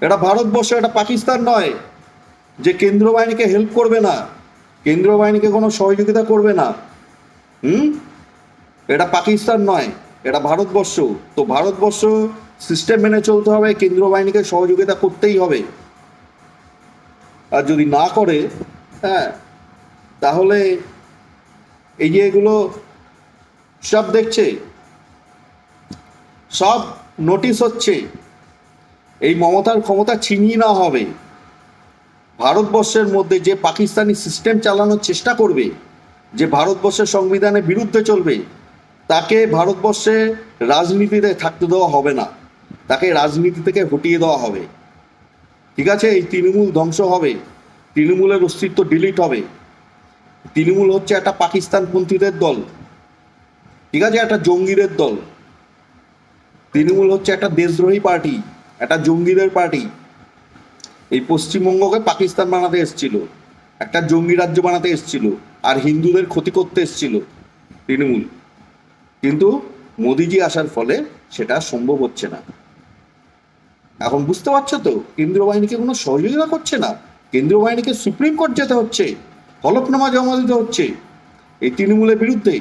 এটা ভারতবর্ষ, এটা পাকিস্তান নয় যে কেন্দ্র বাহিনীকে হেল্প করবে না। কেন্দ্র বাহিনীকে কোনো সহযোগিতা করবে না। হুম? এটা পাকিস্তান নয়, এটা ভারতবর্ষ। তো ভারতবর্ষ সিস্টেম মেনে চলতে হবে, কেন্দ্র বাহিনীকে সহযোগিতা করতেই হবে। আর যদি না করে হ্যাঁ তাহলে এই যে এগুলো সব দেখছে, সব নোটিশ হচ্ছে। এই মমতার ক্ষমতা ছিনিয়ে না হবে। ভারতবর্ষের মধ্যে যে পাকিস্তানি সিস্টেম চালানোর চেষ্টা করবে, যে ভারতবর্ষের সংবিধানের বিরুদ্ধে চলবে, তাকে ভারতবর্ষে রাজনীতিতে থাকতে দেওয়া হবে না। তাকে রাজনীতি থেকে হটিয়ে দেওয়া হবে। ঠিক আছে? এই তৃণমূল ধ্বংস হবে। তৃণমূলের অস্তিত্ব ডিলিট হবে। তৃণমূল হচ্ছে একটা পাকিস্তানপন্থীদের দল। ঠিক আছে? একটা জঙ্গিদের দল। তৃণমূল হচ্ছে একটা দেশদ্রোহী পার্টি। একটা জঙ্গিদের পার্টি এই পশ্চিমবঙ্গকে পাকিস্তান বানাতে এসেছিল, একটা জঙ্গি রাজ্য বানাতে এসেছিল, আর হিন্দুদের ক্ষতি করতে এসেছিল তৃণমূল। কিন্তু মোদিজি আসার ফলে সেটা সম্ভব হচ্ছে না। এখন বুঝতে পারছ তো, কেন্দ্রীয় বাহিনীকে কোনো সহযোগিতা করছে না। কেন্দ্রীয় বাহিনীকে সুপ্রিম কোর্ট যেতে হচ্ছে, হলফনামা জমা দিতে হচ্ছে। এই তৃণমূলের বিরুদ্ধে